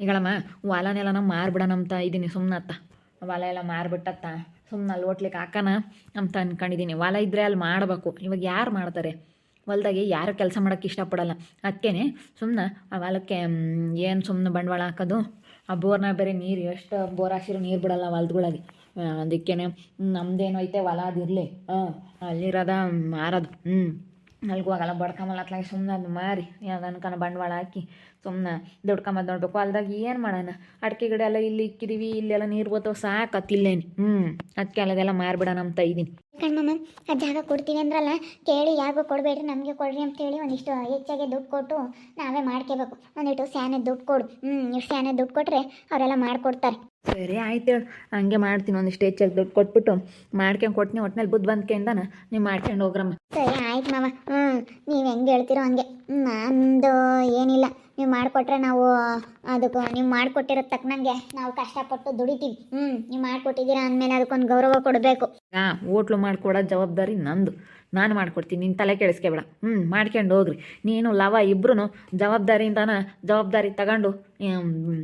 ಈಗಳಮ್ಮ ಹೊಲನೆಲ್ಲ ಮಾರ್ಬಿಡೋಣಂತ ಇದ್ದೀನಿ ಸುಮ್ಮನತ್ತ ಹೊಲ ಎಲ್ಲ ಮಾರ್ಬಿಟ್ಟತ್ತ. ಸುಮ್ಮನೆ ಅಲ್ಲಿ ಓಟ್ಲಿಕ್ಕೆ ಹಾಕನ ಅಂತ ಅನ್ಕೊಂಡಿದ್ದೀನಿ ಹೊಲ ಇದ್ದರೆ ಅಲ್ಲಿ ಮಾಡಬೇಕು. ಇವಾಗ ಯಾರು ಮಾಡ್ತಾರೆ? ಹೊಲ್ದಾಗೆ ಯಾರು ಕೆಲಸ ಮಾಡೋಕ್ಕೆ ಇಷ್ಟಪಡಲ್ಲ. ಅದಕ್ಕೇ ಸುಮ್ಮನೆ ಆ ಹೊಲಕ್ಕೆ ಏನು ಸುಮ್ಮನೆ ಬಂಡವಾಳ ಹಾಕೋದು? ಆ ಬೋರ್ನ ಬೇರೆ ನೀರು, ಎಷ್ಟು ಬೋರ್ ಹಾಕ್ಸಿರೋ ನೀರು ಬಿಡಲ್ಲ ಹೊಲ್ದಗಳಿಗೆ ಅದಕ್ಕೇ ನಮ್ದೇನು ಐತೆ ಹೊಲ ಅದಿರಲಿ ಹಾಂ ಅಲ್ಲಿರೋದ ಮಾರೋದು. ಹ್ಞೂ ಅಲ್ಲಿಗೆ ಹೋಗಲ್ಲ ಬಡ್ಕೊಂಬಲ್ಲ ಅತ್ಲಾಗೆ ಸುಮ್ಮನೆ ಅದು ಮಾರಿ. ಯಾವ್ದನ್ಕನ ಬಂಡವಾಳ ಹಾಕಿ. ಸುಮ್ಮನೆ ದುಡ್ಕೊಂಬದು ನೋಡ್ಬೇಕು. ಅಲ್ದಾಗ ಏನು ಮಾಡೋಣ? ಅಡಿಕೆ ಗಿಡ ಎಲ್ಲ ಇಲ್ಲಿ ಇಕ್ಕಿದೀವಿ ಇಲ್ಲೆಲ್ಲ ನೀರು ಬರ್ತಾವೆ ಸಾಕತ್ತಿಲ್ಲೇನು? ಹ್ಞೂ ಅದಕ್ಕೆ ಅಲ್ಲದೆಲ್ಲ ಮಾರ್ಬಿಡೋಣ ಅಂತ ಇದ್ದೀನಿ ಕಣ್ಮಮ್ಮ ಆ ಜಾಗ ಕೊಡ್ತೀವಿ ಅಂದ್ರಲ್ಲ ಕೇಳಿ ಯಾರಿಗೂ ಕೊಡಬೇಡ್ರಿ ನಮಗೆ ಕೊಡ್ರಿ ಅಂತೇಳಿ ಒಂದಿಷ್ಟು ಹೆಚ್ಚಾಗಿ ದುಡ್ಡು ಕೊಟ್ಟು ನಾವೇ ಮಾಡ್ಕೋಬೇಕು. ಒಂದಿಷ್ಟು ಸ್ಯಾನೆ ದುಡ್ಡು ಕೊಡು. ಹ್ಞೂ ಇಷ್ಟು ಸ್ಯಾನೆ ದುಡ್ಡು ಕೊಟ್ಟರೆ ಅವರೆಲ್ಲ ಮಾಡಿಕೊಡ್ತಾರೆ. ಸರಿ ಆಯ್ತು ಹೇಳು. ಹಂಗೆ ಮಾಡ್ತೀನಿ ಒಂದಿಷ್ಟು ಹೆಚ್ಚಾಗಿ ದುಡ್ಡು ಕೊಟ್ಬಿಟ್ಟು ಮಾಡ್ಕೊಂಡು ಕೊಟ್ಟಿನಿ ಒಟ್ಟಿನಲ್ಲಿ ಬುದ್ಧ ಬಂದ್ಕೊಂಡನ ನೀವು ಮಾಡ್ಕೊಂಡು ಹೋಗ್ರಮ್ಮ. ಸರಿ ಆಯ್ತು ಮಾವ ಹ್ಞೂ ನೀವು ಹೆಂಗೆ ಹೇಳ್ತಿರೋ ಹಂಗೆ. ನಂದು ಏನಿಲ್ಲ. ನೀವು ಮಾಡಿಕೊಟ್ರೆ ನಾವು, ಅದಕ್ಕೆ ನೀವು ಮಾಡಿಕೊಟ್ಟಿರೋ ತಕ್ಕನಂಗೆ ನಾವು ಕಷ್ಟಪಟ್ಟು ದುಡಿತೀವಿ. ಹ್ಞೂ ನೀವು ಮಾಡಿಕೊಟ್ಟಿದ್ದೀರಾ ಅಂದಮೇಲೆ ಅದಕ್ಕೊಂದು ಗೌರವ ಕೊಡಬೇಕು. ಹಾಂ ಓಟ್ಲು ಮಾಡಿಕೊಡೋ ಜವಾಬ್ದಾರಿ ನಂದು. ನಾನು ಮಾಡ್ಕೊಡ್ತೀನಿ ನಿನ್ನ ತಲೆ ಕೆಡಿಸ್ಕೊಬೇಡ. ಹ್ಞೂ ಮಾಡ್ಕೊಂಡು ಹೋಗ್ರಿ. ನೀನು, ಲವ ಇಬ್ಬರು ಜವಾಬ್ದಾರಿಯಿಂದನ ಜವಾಬ್ದಾರಿ ತಗೊಂಡು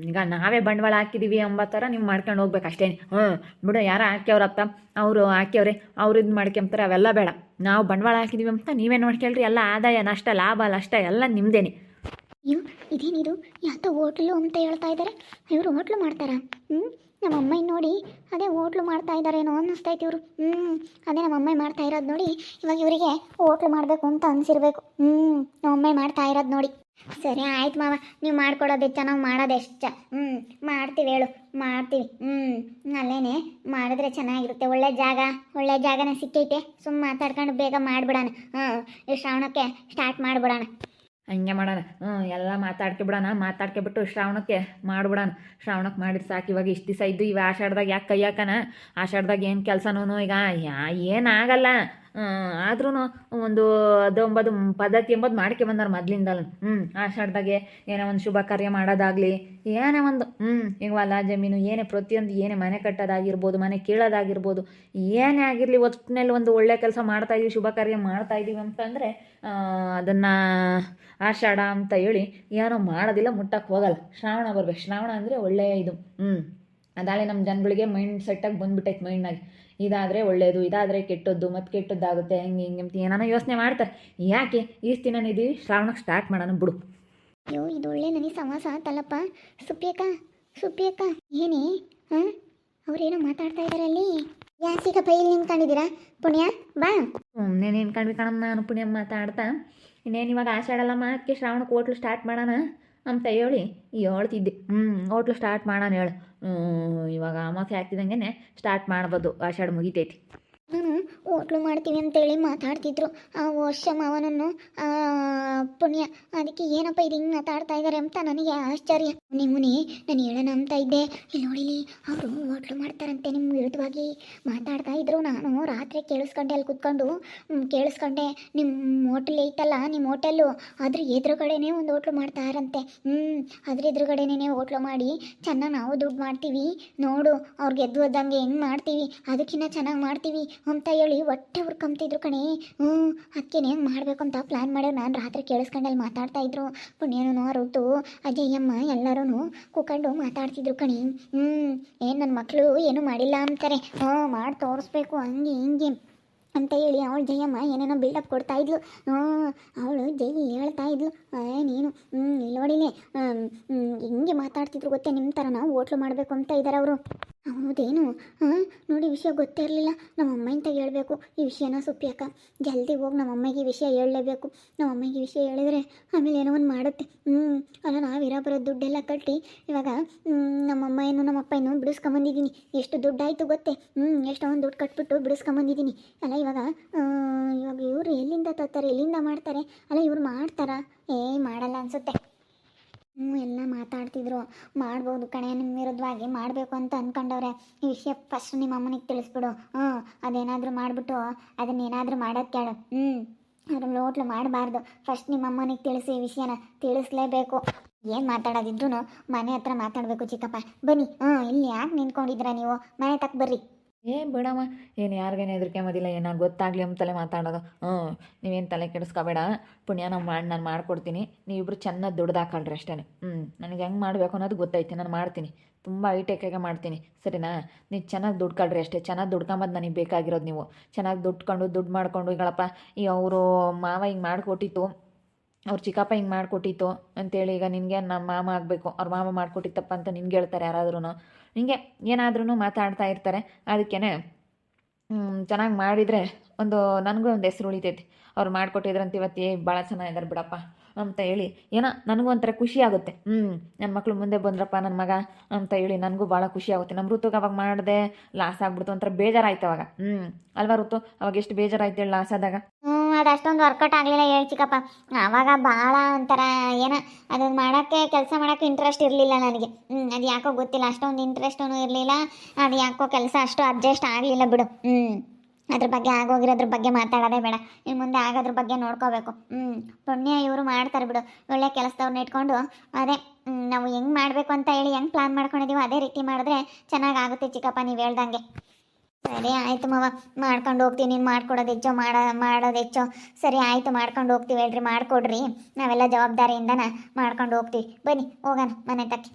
ಈಗ ನಾವೇ ಬಂಡವಾಳ ಹಾಕಿದ್ದೀವಿ ಎಂಬ ಥರ ನೀವು ಮಾಡ್ಕೊಂಡು ಹೋಗ್ಬೇಕು ಅಷ್ಟೇ ಹ್ಞೂ ಬಿಡು, ಯಾರು ಹಾಕ್ಯವ್ರಪ್ಪ, ಅವರು ಹಾಕ್ಯವ್ರೆ, ಅವ್ರು ಇದು ಮಾಡ್ಕೊಂತಾರೆ ಅವೆಲ್ಲ ಬೇಡ. ನಾವು ಬಂಡವಾಳ ಹಾಕಿದ್ದೀವಿ ಅಂತ ನೀವೇನು ಮಾಡ್ಕೊಳ್ರಿ? ಎಲ್ಲ ಆದಾಯ, ನಷ್ಟ, ಲಾಭ ನಷ್ಟ ಎಲ್ಲ ನಿಮ್ಮದೇನೆ ಅಯ್ಯೋ, ಇದೇನಿದು? ಯಾತ ಹೋಟ್ಲು ಅಂತ ಹೇಳ್ತಾ ಇದ್ದಾರೆ ಇವರು ಹೋಟ್ಲು ಮಾಡ್ತಾರಾ? ಹ್ಞೂ ನಮ್ಮ ಅಮ್ಮ ನೋಡಿ, ಅದೇ ಹೋಟ್ಲು ಮಾಡ್ತಾ ಇದ್ದಾರೇನೋ ಅನ್ನಿಸ್ತೈತಿ ಇವರು. ಹ್ಞೂ ಅದೇ ನಮ್ಮ ಅಮ್ಮ ಮಾಡ್ತಾ ಇರೋದು ನೋಡಿ, ಇವಾಗ ಇವರಿಗೆ ಹೋಟ್ಲು ಮಾಡಬೇಕು ಅಂತ ಅನಿಸಿರ್ಬೇಕು. ಹ್ಞೂ ನಮ್ಮ ಅಮ್ಮ ಮಾಡ್ತಾ ಇರೋದು ನೋಡಿ. ಸರಿ ಆಯ್ತು ಮಾವ, ನೀವು ಮಾಡ್ಕೊಡೋದು ಹೆಚ್ಚ, ನಾವು ಮಾಡೋದು ಎಷ್ಟು ಹ್ಞೂ ಮಾಡ್ತೀವಿ ಹೇಳು, ಮಾಡ್ತೀವಿ. ಹ್ಞೂ ಅಲ್ಲೇನೆ, ಮಾಡಿದ್ರೆ ಚೆನ್ನಾಗಿರುತ್ತೆ. ಒಳ್ಳೆ ಜಾಗ, ಒಳ್ಳೆ ಜಾಗನೇ ಸಿಕ್ಕೈತೆ. ಸುಮ್ಮ ಮಾತಾಡ್ಕೊಂಡು ಬೇಗ ಮಾಡಿಬಿಡೋಣ. ಹಾಂ ಈ ಶ್ರಾವಣಕ್ಕೆ ಸ್ಟಾರ್ಟ್ ಮಾಡಿಬಿಡೋಣ. ಹಂಗೆ ಮಾಡೋಣ. ಹ್ಞೂ ಎಲ್ಲ ಮಾತಾಡ್ಕೊಬಿಡೋಣ. ಮಾತಾಡ್ಕೊಬಿಟ್ಟು ಶ್ರಾವಣಕ್ಕೆ ಮಾಡಿಬಿಡೋಣ. ಶ್ರಾವಣಕ್ಕೆ ಮಾಡಿದ್ರೆ ಸಾಕು. ಇವಾಗ ಇಷ್ಟು ದಿವಸ ಇದ್ದು ಇವ ಆಷಾಢದಾಗ ಯಾಕೆ ಕೈ ಹಾಕನ ಆಷಾಢದಾಗ ಏನು ಕೆಲಸನೂ ಈಗ ಯಾ ಏನಾಗಲ್ಲ ಆದ್ರೂ ಒಂದು ಅದೊಂಬದು ಪದ್ಧತಿ ಎಂಬುದು ಮಾಡ್ಕೊಂಬಂದಾರ ಮೊದ್ಲಿಂದಲೂ ಹ್ಞೂ ಆಷಾಢದಾಗೆ ಏನೋ ಒಂದು ಶುಭ ಕಾರ್ಯ ಮಾಡೋದಾಗಲಿ, ಏನೇ ಒಂದು ಹ್ಞೂ ಈಗ ಹೊಲ ಜಮೀನು, ಏನೇ ಪ್ರತಿಯೊಂದು ಏನೇ ಮನೆ ಕಟ್ಟೋದಾಗಿರ್ಬೋದು, ಮನೆ ಕೀಳೋದಾಗಿರ್ಬೋದು, ಏನೇ ಆಗಿರಲಿ ಒಟ್ಟಿನಲ್ಲಿ ಒಂದು ಒಳ್ಳೆ ಕೆಲಸ ಮಾಡ್ತಾ ಇದೀವಿ, ಶುಭ ಕಾರ್ಯ ಮಾಡ್ತಾ ಇದೀವಿ ಅಂತಂದರೆ ಅದನ್ನು ಆಷಾಢ ಅಂತ ಹೇಳಿ ಏನೋ ಮಾಡೋದಿಲ್ಲ ಮುಟ್ಟಕ್ಕೆ ಹೋಗಲ್ಲ. ಶ್ರಾವಣ ಬರ್ಬೇಕು. ಶ್ರಾವಣ ಅಂದರೆ ಒಳ್ಳೆಯ ಇದು. ಹ್ಞೂ ಅದಾಳೆ ನಮ್ಮ ಜನಗಳಿಗೆ ಮೈಂಡ್ ಸೆಟ್ಟಾಗಿ ಬಂದ್ಬಿಟ್ಟೈತೆ ಮೈಂಡ್ನಾಗೆ ಇದಾದರೆ ಒಳ್ಳೆಯದು ಇದಾದರೆ ಕೆಟ್ಟದ್ದು ಮತ್ತು ಕೆಟ್ಟದ್ದಾಗುತ್ತೆ ಹೆಂಗೆ ಹಿಂಗೆ ಅಂತ ಏನಾನ ಯೋಚನೆ ಮಾಡ್ತಾರೆ. ಯಾಕೆ? ಈ ದಿನ ಇದೀವಿ ಶ್ರಾವಣಕ್ಕೆ ಸ್ಟಾರ್ಟ್ ಮಾಡೋಣ ಬಿಡು. ಅಯ್ಯೋ ಇದು ಒಳ್ಳೆ ನನಗೆ ಸಮಾಸ ಆತಲ್ಲಪ್ಪ ಸುಪಿಯಕ್ಕ ಸುಪ್ಪಿಯಕ್ಕ ಏನೇ? ಹಾಂ? ಅವ್ರೇನೋ ಮಾತಾಡ್ತಾ ಇದ್ದಾರೆ ಅಲ್ಲಿ. ಯಾಸೀಗ ಬೈಲಿ ನಿಂತ್ಕೊಂಡಿದ್ದೀರಾ? ಪುಣ್ಯ ಬಾ. ಸುಮ್ಮನೆ ಏನು ಕಣಮ್ಮ ನಾನು ಪುಣ್ಯಮ್ಮ ಮಾತಾಡ್ತಾ. ಇನ್ನೇನು ಇವಾಗ ಆಶಾಡಲ್ಲಮ್ಮ ಅದಕ್ಕೆ ಶ್ರಾವಣಕ್ಕೆ ಹೋಟ್ಲು ಸ್ಟಾರ್ಟ್ ಮಾಡೋಣ. ಅಂತ ಹೇಳಿ ಹೇಳ್ತಿದ್ದೆ. ಹ್ಞೂ ಹೋಟ್ಲು ಸ್ಟಾರ್ಟ್ ಮಾಡೋಣ ಹೇಳು. ಇವಾಗ ಅಮಾಸೆ ಆಗ್ತಿದ್ದಂಗೆ ಸ್ಟಾರ್ಟ್ ಮಾಡ್ಬೋದು. ಆಷಾಢ ಮುಗಿತೈತಿ. ಹೋಟ್ಲು ಮಾಡ್ತೀವಿ ಅಂತೇಳಿ ಮಾತಾಡ್ತಿದ್ರು. ಆ ವರ್ಷ ಮಾವನನ್ನು ಪುಣ್ಯ, ಅದಕ್ಕೆ ಏನಪ್ಪ ಇದು ಹಿಂಗೆ ಮಾತಾಡ್ತಾ ಇದ್ದಾರೆ ಅಂತ ನನಗೆ ಆಶ್ಚರ್ಯ. ಮುನಿ ಮುನಿ, ನಾನು ಹೇಳೋಣ ಅಂತ ಇದ್ದೆ. ಇಲ್ಲಿ ನೋಡಿಲಿ, ಅವರು ಹೋಟ್ಲು ಮಾಡ್ತಾರಂತೆ. ನಿಮ್ಮ ವಿರುದ್ಧವಾಗಿ ಮಾತಾಡ್ತಾ ಇದ್ರು. ನಾನು ರಾತ್ರಿ ಕೇಳಿಸ್ಕೊಂಡೆ, ಅಲ್ಲಿ ಕುತ್ಕೊಂಡು ಕೇಳಿಸ್ಕೊಂಡೆ. ನಿಮ್ಮ ಹೋಟೆಲ್ ಐತಲ್ಲ ನಿಮ್ಮ ಹೋಟೆಲ್ಲು ಅದ್ರ ಎದುರುಗಡೆನೇ ಒಂದು ಹೋಟ್ಲು ಮಾಡ್ತಾರಂತೆ. ಹ್ಞೂ ಅದ್ರ ಎದುರುಗಡೆನೇ ಹೋಟ್ಲು ಮಾಡಿ ಚೆನ್ನಾಗಿ ನಾವು ದುಡ್ಡು ಮಾಡ್ತೀವಿ. ನೋಡು ಅವ್ರಿಗೆ ಗೆದ್ದು ಹೋದಂಗೆ ಹೆಂಗೆ ಮಾಡ್ತೀವಿ. ಅದಕ್ಕಿಂತ ಚೆನ್ನಾಗಿ ಮಾಡ್ತೀವಿ ಅಂತ ಹೇಳಿ ಹೊಟ್ಟೆ ಹುರ್ಕೊಂತಿದ್ರು ಕಣೆ. ಹ್ಞೂ ಅದಕ್ಕೇನೆ ಹೆಂಗೆ ಮಾಡಬೇಕು ಅಂತ ಪ್ಲ್ಯಾನ್ ಮಾಡಿ ನಾನು ರಾತ್ರಿ ಕೇಳಿಸ್ಕೊಂಡಲ್ಲಿ ಮಾತಾಡ್ತಾ ಇದ್ರು. ಪುಣ್ಯನೂ ಅರುತು. ಅಜ್ಜಯ್ಯಮ್ಮ ಎಲ್ಲರೂ ಕೂಕೊಂಡು ಮಾತಾಡ್ತಿದ್ರು ಕಣೆ. ಹ್ಞೂ, ಏನು ನನ್ನ ಮಕ್ಕಳು ಏನು ಮಾಡಿಲ್ಲ ಅಂತಾರೆ. ಹ್ಞೂ, ಮಾಡಿ ತೋರಿಸ್ಬೇಕು, ಹಂಗೆ ಹಿಂಗೆ. ಅಂತ ಹೇಳಿ ಅವಳು ಜಯಮ್ಮ ಏನೇನೋ ಬಿಲ್ಡಪ್ ಕೊಡ್ತಾ ಇದ್ಲು. ಅವಳು ಜೈ ಹೇಳ್ತಾ ಇದ್ಲು. ಏ ನೀನು ನೋಡಿನೇ. ಹೆಂಗೆ ಮಾತಾಡ್ತಿದ್ರು ಗೊತ್ತೇ ನಿಮ್ಮ ಥರ ನಾವು ಹೋಟ್ಲು ಮಾಡಬೇಕು ಅಂತ ಇದ್ದಾರೆ ಅವರು. ಹೌದೇನು? ಹಾಂ ನೋಡಿ ವಿಷಯ ಗೊತ್ತೇ ಇರಲಿಲ್ಲ. ನಮ್ಮ ಅಮ್ಮಂತ ಹೇಳಬೇಕು. ಈ ವಿಷಯನ ಸುಪ್ಪಿಯಕ್ಕ ಜಲ್ದಿ ಹೋಗಿ ನಮ್ಮ ಅಮ್ಮಗೆ ವಿಷಯ ಹೇಳಲೇಬೇಕು. ನಮ್ಮ ಅಮ್ಮಗೆ ವಿಷಯ ಹೇಳಿದ್ರೆ ಆಮೇಲೆ ಏನೋ ಒಂದು ಮಾಡುತ್ತೆ. ಹ್ಞೂ ಅಲ್ಲ ನಾವು ಇರೋ ದುಡ್ಡೆಲ್ಲ ಕಟ್ಟಿ ಇವಾಗ ಹ್ಮ್, ನಮ್ಮ ಅಮ್ಮ ಏನು ನಮ್ಮ ಅಪ್ಪ ಏನು ಬಿಡಿಸ್ಕೊಂಬಂದಿದ್ದೀನಿ. ಎಷ್ಟು ದುಡ್ಡಾಯಿತು ಗೊತ್ತೇ? ಹ್ಞೂ ಎಷ್ಟೊಂದು ದುಡ್ಡು ಕಟ್ಬಿಟ್ಟು ಬಿಡಿಸ್ಕೊಂಬಂದಿದ್ದೀನಿ. ಅಲ್ಲ ಇವಾಗ ಇವಾಗ ಇವರು ಎಲ್ಲಿಂದ ತರ್ತಾರೆ, ಎಲ್ಲಿಂದ ಮಾಡ್ತಾರೆ? ಅಲ್ಲ, ಇವ್ರು ಮಾಡ್ತಾರಾ? ಏ, ಮಾಡಲ್ಲ ಅನ್ಸುತ್ತೆ. ಹ್ಞೂ ಎಲ್ಲ ಮಾತಾಡ್ತಿದ್ರು. ಮಾಡ್ಬೋದು ಕಣೆ ನಿಮ್ಮ ವಿರುದ್ಧವಾಗಿ ಮಾಡಬೇಕು ಅಂತ ಅಂದ್ಕೊಂಡವ್ರೆ ಈ ವಿಷಯ ಫಸ್ಟ್ ನಿಮ್ಮ ಅಮ್ಮನಿಗೆ ತಿಳಿಸ್ಬಿಡು. ಹ್ಞೂ ಅದೇನಾದರೂ ಮಾಡಿಬಿಟ್ಟು ಅದನ್ನೇನಾದರೂ ಮಾಡೋದು ಕೇಳು. ಹ್ಞೂ ಅದ್ರ ಲೋಟ್ಲು ಮಾಡಬಾರ್ದು. ಫಸ್ಟ್ ನಿಮ್ಮ ಅಮ್ಮನಿಗೆ ತಿಳಿಸಿ ಈ ವಿಷಯನ. ತಿಳಿಸ್ಲೇಬೇಕು. ಏನು ಮಾತಾಡೋದಿದ್ರು ಮನೆ ಹತ್ರ ಮಾತಾಡಬೇಕು ಚಿಕ್ಕಪ್ಪ. ಬನ್ನಿ. ಹ್ಞೂ ಇಲ್ಲಿ ಯಾಕೆ ನಿಂತ್ಕೊಂಡಿದ್ರ ನೀವು? ಮನೆ ತಕ್ಕ ಬರ್ರಿ. ಏ, ಬೇಡಮ್ಮ. ಏನು ಯಾರಿಗೇನು ಮದಿಲ್ಲ ಏನೋ ಗೊತ್ತಾಗಲಿ ಅಂತಲೇ ಮಾತಾಡೋದು. ಹ್ಞೂ ನೀವೇನು ತಲೆ ಕೆಡಿಸ್ಕೋಬೇಡ. ಪುಣ್ಯ ನಾವು ಮಾಡಿ ನಾನು ಮಾಡ್ಕೊಡ್ತೀನಿ. ನೀವಿಬ್ರು ಚೆನ್ನಾಗಿ ದುಡ್ದು ಹಾಕಲ್ರಿ ಅಷ್ಟೇ ಹ್ಞೂ ನನಗೆ ಹೆಂಗೆ ಮಾಡಬೇಕು ಅನ್ನೋದು ಗೊತ್ತೈತಿ ನಾನು ಮಾಡ್ತೀನಿ. ತುಂಬ ಆಗಿ ಮಾಡ್ತೀನಿ. ಸರಿನಾ? ನೀವು ಚೆನ್ನಾಗಿ ದುಡ್ಡು ಕಳ್ರಿ ಅಷ್ಟೇ. ಚೆನ್ನಾಗಿ ದುಡ್ಕೊಂಬದು ನನಗೆ ಬೇಕಾಗಿರೋದು ನೀವು. ಚೆನ್ನಾಗಿ ದುಡ್ಕೊಂಡು ದುಡ್ಡು ಮಾಡ್ಕೊಂಡು, ಈಗಳಪ್ಪ, ಈ ಅವರು ಮಾವ ಹಿಂಗೆ ಮಾಡಿಕೊಟ್ಟಿತ್ತು. ಅವ್ರ ಚಿಕ್ಕಪ್ಪ ಹಿಂಗೆ ಮಾಡಿಕೊಟ್ಟಿತ್ತು ಅಂತೇಳಿ ಈಗ ನಿನಗೆ ನಮ್ಮ ಮಾಮ ಆಗಬೇಕು, ಅವ್ರ ಮಾಮ ಮಾಡಿಕೊಟ್ಟಿತ್ತಪ್ಪ ಅಂತ ನಿನ್ಗೆ ಹೇಳ್ತಾರೆ ಯಾರಾದ್ರೂ ಹಿಂಗೆ ಏನಾದ್ರೂ ಮಾತಾಡ್ತಾ ಇರ್ತಾರೆ ಅದಕ್ಕೇ ಚೆನ್ನಾಗಿ ಮಾಡಿದರೆ ಒಂದು ನನಗೂ ಒಂದು ಹೆಸ್ರು ಉಳಿತೈತಿ. ಅವ್ರು ಮಾಡಿಕೊಟ್ಟಿದ್ರಂತ ಇವತ್ತು ಏ ಭಾಳ ಚೆನ್ನಾಗಿದ್ದಾರೆ ಬಿಡಪ್ಪ ಅಂತ ಹೇಳಿ, ಏನೋ ನನಗೂ ಒಂಥರ ಖುಷಿ ಆಗುತ್ತೆ. ಹ್ಞೂ ನನ್ನ ಮಕ್ಕಳು ಮುಂದೆ ಬಂದ್ರಪ್ಪ ನನ್ನ ಮಗ ಅಂತ ಹೇಳಿ ನನಗೂ ಭಾಳ ಖುಷಿ ಆಗುತ್ತೆ. ನಮ್ಮ ಋತುಗೆ ಅವಾಗ ಮಾಡಿದೆ ಲಾಸ್ ಆಗ್ಬಿಡ್ತು ಒಂಥರ ಬೇಜಾರಾಯ್ತು ಅವಾಗ. ಹ್ಞೂ ಅಲ್ವಾ ಋತು? ಅವಾಗ ಎಷ್ಟು ಬೇಜಾರಾಯ್ತು ಹೇಳಿ ಲಾಸ್ ಆದಾಗ? ಅದು ಅಷ್ಟೊಂದು ವರ್ಕೌಟ್ ಆಗಲಿಲ್ಲ. ಹೇಳಿ ಚಿಕ್ಕಪ್ಪ, ಆವಾಗ ಭಾಳ ಒಂಥರ ಏನೋ ಅದನ್ನು ಮಾಡೋಕ್ಕೆ, ಕೆಲಸ ಮಾಡೋಕ್ಕೆ ಇಂಟ್ರೆಸ್ಟ್ ಇರಲಿಲ್ಲ ನನಗೆ. ಹ್ಞೂ ಅದು ಯಾಕೋ ಗೊತ್ತಿಲ್ಲ, ಅಷ್ಟೊಂದು ಇಂಟ್ರೆಸ್ಟೂ ಇರಲಿಲ್ಲ. ಅದು ಯಾಕೋ ಕೆಲಸ ಅಷ್ಟು ಅಡ್ಜಸ್ಟ್ ಆಗಲಿಲ್ಲ ಬಿಡು. ಹ್ಞೂ ಅದ್ರ ಬಗ್ಗೆ ಆಗೋಗಿರೋದ್ರ ಬಗ್ಗೆ ಮಾತಾಡೋದೇ ಬೇಡ. ಇನ್ನು ಮುಂದೆ ಆಗೋದ್ರ ಬಗ್ಗೆ ನೋಡ್ಕೋಬೇಕು. ಹ್ಞೂ ಪುಣ್ಯ ಇವರು ಮಾಡ್ತಾರೆ ಬಿಡು. ಒಳ್ಳೆ ಕೆಲಸದವ್ರನ್ನ ಇಟ್ಕೊಂಡು, ಅದೇ ನಾವು ಹೆಂಗೆ ಮಾಡಬೇಕು ಅಂತ ಹೇಳಿ ಹೆಂಗೆ ಪ್ಲ್ಯಾನ್ ಮಾಡ್ಕೊಂಡಿದ್ದೀವೋ ಅದೇ ರೀತಿ ಮಾಡಿದ್ರೆ ಚೆನ್ನಾಗಾಗುತ್ತೆ ಚಿಕ್ಕಪ್ಪ ನೀವು ಹೇಳ್ದಂಗೆ. ಸರಿ ಆಯ್ತು ಮವ, ಮಾಡ್ಕೊಂಡು ಹೋಗ್ತೀನಿ. ನೀನು ಮಾಡ್ಕೊಡೋದು ಹೆಚ್ಚೋ, ಮಾಡ, ಮಾಡೋದು ಹೆಚ್ಚೋ. ಸರಿ ಆಯ್ತು, ಮಾಡ್ಕೊಂಡು ಹೋಗ್ತೀವಿ ಹೇಳ್ರಿ, ಮಾಡಿಕೊಡ್ರಿ. ನಾವೆಲ್ಲ ಜವಾಬ್ದಾರಿಯಿಂದನ ಮಾಡ್ಕೊಂಡು ಹೋಗ್ತೀವಿ. ಬನ್ನಿ, ಹೋಗೋಣ ಮನೆ ತಕ್ಕಿ.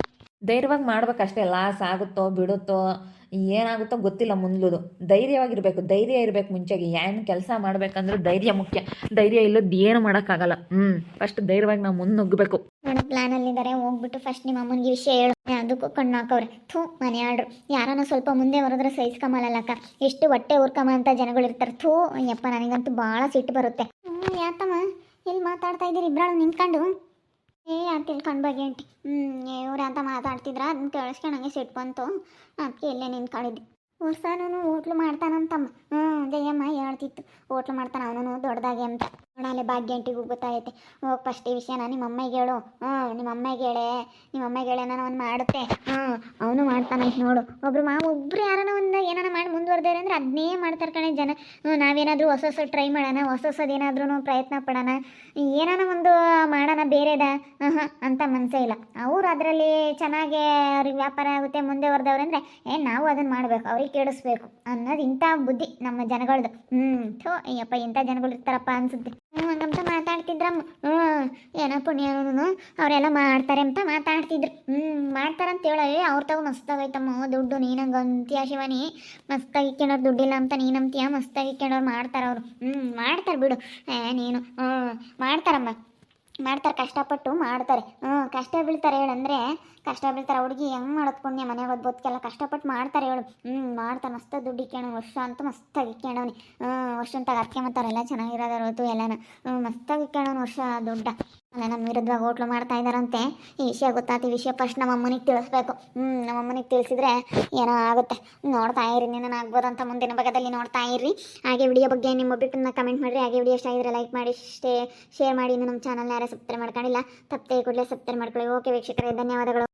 ಧೈರ್ಯವಾಗಿ ಮಾಡ್ಬೇಕಷ್ಟೇ. ಲಾಸ್ ಆಗುತ್ತೋ, ಬಿಡುತ್ತೋ, ಏನಾಗುತ್ತೋ ಗೊತ್ತಿಲ್ಲ ಮುಂದ್ಲುದು. ಧೈರ್ಯವಾಗಿರ್ಬೇಕು. ಧೈರ್ಯ ಇರಬೇಕು ಮುಂಚೆಗೆ. ಏನು ಕೆಲಸ ಮಾಡ್ಬೇಕಂದ್ರೆ ಧೈರ್ಯ ಮುಖ್ಯ. ಧೈರ್ಯ ಇಲ್ಲದ್ದು ಏನು ಮಾಡೋಕ್ಕಾಗಲ್ಲ. ಹ್ಞೂ ಫಸ್ಟ್ ಧೈರ್ಯವಾಗಿ ನಾವು ಮುಂದೆ ನುಗ್ಗಬೇಕು. ನನ್ನ ಪ್ಲಾನಲ್ಲಿದ್ದಾರೆ ಹೋಗ್ಬಿಟ್ಟು ಫಸ್ಟ್ ನಿಮ್ಮ ಅಮ್ಮನಿಗೆ ವಿಷಯ ಹೇಳು. ಅದಕ್ಕೂ ಕಣ್ಣು ಹಾಕವ್ರೆ. ಥೂ ಮನೆ ಆಡ್ರು ಯಾರನ್ನ ಸ್ವಲ್ಪ ಮುಂದೆ ಬರೋದ್ರೆ ಸಹಿಸ್ಕೊಂಬಲ್ಲಕ್ಕ ಎಷ್ಟು ಹೊಟ್ಟೆ ಊರ್ಕಮ್ಮ ಅಂತ ಜನಗಳು ಇರ್ತಾರೆ ಥೂ ಯಪ್ಪ ನನಗಂತೂ ಭಾಳ ಸಿಟ್ಟು ಬರುತ್ತೆ. ಹ್ಞೂ ಯಾತಮ್ಮ? ಎಲ್ಲಿ ಮಾತಾಡ್ತಾ ಇದ್ದೀರಿ? ಇಬ್ಬರಾಳು ನಿಂತ್ಕೊಂಡು. ಏ ಯಾರು ತಿಳ್ಕೊಂಡು ಬಗ್ಗೆ ಅಂಟಿ ಹ್ಞೂ ಇವ್ರು ಅಂತ ಮಾತಾಡ್ತಿದ್ರ ಅದನ್ನ ಕೇಳಿಸ್ಕೊಂಡಂಗೆ ಸಿಟ್ಟು ಬಂತು. ಅದಕ್ಕೆ ಇಲ್ಲೇ ನಿಂತ್ಕೊಂಡಿದ್ದೆ. ಹೊರ್ಸಾನು ಹೋಟ್ಲು ಮಾಡ್ತಾನಂತಮ್ಮ. ಹ್ಞೂ ಜಯಮ್ಮ ಹೇಳ್ತಿತ್ತು. ಹೋಟ್ಲು ಮಾಡ್ತಾನೆ ಅವನು ದೊಡ್ಡದಾಗೆ ಅಂತ. ನೋಡಲೆ ಭಾಗ್ಯಂಟಿಗೂ ಗೊತ್ತಾಗೈತೆ. ಹೋಗಿ ಫಸ್ಟ್ ಈ ವಿಷಯನ ನಿಮ್ಮ ಅಮ್ಮಗೆ ಹೇಳು. ಹ್ಞೂ, ನಿಮ್ಮ ಅಮ್ಮಗೆ ಹೇಳೆ. ನಿಮ್ಮ ಅಮ್ಮಗೆ ಹೇಳೆ ನಾನು ಅವ್ನು ಮಾಡುತ್ತೆ. ಹ್ಞೂ, ಅವನು ಮಾಡ್ತಾನೆ ನೋಡು. ಒಬ್ರು ಮಾ ಒಬ್ರು ಯಾರನ್ನ ಒಂದು ಏನಾನ ಮಾಡಿ ಮುಂದುವರೆದ್ರೆ ಅಂದ್ರೆ ಅದನ್ನೇ ಮಾಡ್ತಾರೆ ಕಣೆ ಜನ. ನಾವೇನಾದರೂ ಹೊಸ ಹೊಸ ಟ್ರೈ ಮಾಡೋಣ, ಹೊಸ ಹೊಸದೇನಾದ್ರೂ ಪ್ರಯತ್ನ ಪಡೋಣ. ಏನಾನ ಒಂದು ಮಾಡೋಣ ಬೇರೆದ. ಅಂತ ಮನಸ್ಸೇ ಇಲ್ಲ. ಅವ್ರು ಅದರಲ್ಲಿ ಚೆನ್ನಾಗಿ ಅವ್ರಿಗೆ ವ್ಯಾಪಾರ ಆಗುತ್ತೆ, ಮುಂದೆ ಹೊರದವ್ರು ಅಂದರೆ, ಏ, ನಾವು ಅದನ್ನು ಮಾಡಬೇಕು, ಅವ್ರಿಗೆ ಕೇಳಿಸ್ಬೇಕು ಅನ್ನೋದು ಇಂಥ ಬುದ್ಧಿ ನಮ್ಮ ಜನಗಳದು. ಹ್ಞೂ, ಥೋ, ಅಯ್ಯಪ್ಪ, ಇಂಥ ಜನಗಳು ಇರ್ತಾರಪ್ಪ ಅನ್ಸುತ್ತೆ. ಮಾತಾಡ್ತಿದ್ರಮ್ಮ ಹ್ಞೂ, ಏನೋ ಪುಣ್ಯನು ಅವರೆಲ್ಲ ಮಾಡ್ತಾರೆ ಅಂತ ಮಾತಾಡ್ತಿದ್ರು. ಹ್ಞೂ ಮಾಡ್ತಾರಂತ ಹೇಳ ಅವ್ರ ತಗೋ ಮಸ್ತಾಗೈತಮ್ಮ ದುಡ್ಡು ನೀನಂಗೆ ಅಂತೀಯ ಶಿವನಿ. ಮಸ್ತಾಗಿ ಇಕ್ಕೊಂಡವ್ರು ದುಡ್ಡಿಲ್ಲ ಅಂತ ನೀನಂತೀಯ? ಮಸ್ತಾಗಿ ಇಕ್ಕೊಂಡವ್ರು ಮಾಡ್ತಾರೆ ಅವರು. ಹ್ಞೂ, ಮಾಡ್ತಾರೆ ಬಿಡು. ಏ, ನೀನು, ಹ್ಞೂ, ಮಾಡ್ತಾರಮ್ಮ. ಮಾಡ್ತಾರೆ, ಕಷ್ಟಪಟ್ಟು ಮಾಡ್ತಾರೆ. ಹ್ಞೂ, ಕಷ್ಟ ಬೀಳ್ತಾರೆ ಹೇಳಂದ್ರೆ ಕಷ್ಟ ಬೀಳ್ತಾರೆ, ಹುಡುಗಿ ಹೆಂಗೆ ಮಾಡೋದು ಪುಣ್ಯ ಮನೆಗೆ ಹೋದ್ ಬದುಕೆಲ್ಲ ಕಷ್ಟಪಟ್ಟು ಮಾಡ್ತಾರೆ ಹೇಳು. ಹ್ಞೂ ಮಾಡ್ತಾರೆ ಮಸ್ತ ದುಡ್ಡು ಇಕ್ಕೋಣ ವರ್ಷ ಅಂತೂ ಮಸ್ತಾಗಿ ಹ್ಞೂ, ವರ್ಷ ಅಂತ ಅರ್ಕೆ ಮಾಡ್ತಾರೆಲ್ಲ ಚೆನ್ನಾಗಿರೋದಾರ ಹೊತ್ತು ಎಲ್ಲನ. ಹ್ಞೂ, ಮಸ್ತಾಗಿ ಇಕ್ಕೋಣ ವರ್ಷ ದುಡ್ಡ. ನಮ್ಮ ವಿರುದ್ಧವಾಗಿ ಹೋಟ್ಲು ಮಾಡ್ತಾ ಇದ್ದಾರಂತೆ. ಈ ವಿಷಯ ಗೊತ್ತಾತಿ ವಿಷಯ ಫಸ್ಟ್ ನಮ್ಮ ಅಮ್ಮನಿಗೆ ತಿಳಿಸ್ಬೇಕು. ಹ್ಞೂ ನಮ್ಮ ಅಮ್ಮನಿಗೆ ತಿಳಿಸಿದ್ರೆ ಏನೋ ಆಗುತ್ತೆ. ನೋಡ್ತಾ ಇರಿ ನಿನ್ನ ಆಗ್ಬೋದಂತ ಮುಂದಿನ ಭಾಗದಲ್ಲಿ ನೋಡ್ತಾ ಇರ್ರಿ. ಹಾಗೆ ವಿಡಿಯೋ ಬಗ್ಗೆ ನಿಮ್ಮ ಒಬ್ಬಿಟ್ಟನ್ನ ಕಮೆಂಟ್ ಮಾಡಿರಿ. ಹಾಗೆ ವಿಡಿಯೋ ಇಷ್ಟ ಆಗಿದ್ರೆ ಲೈಕ್ ಮಾಡಿ ಶೇ ಶೇರ್ ಮಾಡಿ. ಇನ್ನು ನಮ್ಮ ಚಾನಲ್ನ ಯಾರು ಸಬ್ಸ್ಕ್ರೈಬ್ ಮಾಡ್ಕೊಂಡಿಲ್ಲ, ತಪ್ಪದೆ ಕೂಡಲೇ ಸಬ್ಸ್ಕ್ರೈಬ್ ಮಾಡ್ಕೊಳ್ಳಿ. ಓಕೆ ವೀಕ್ಷಕರೇ, ಧನ್ಯವಾದಗಳು.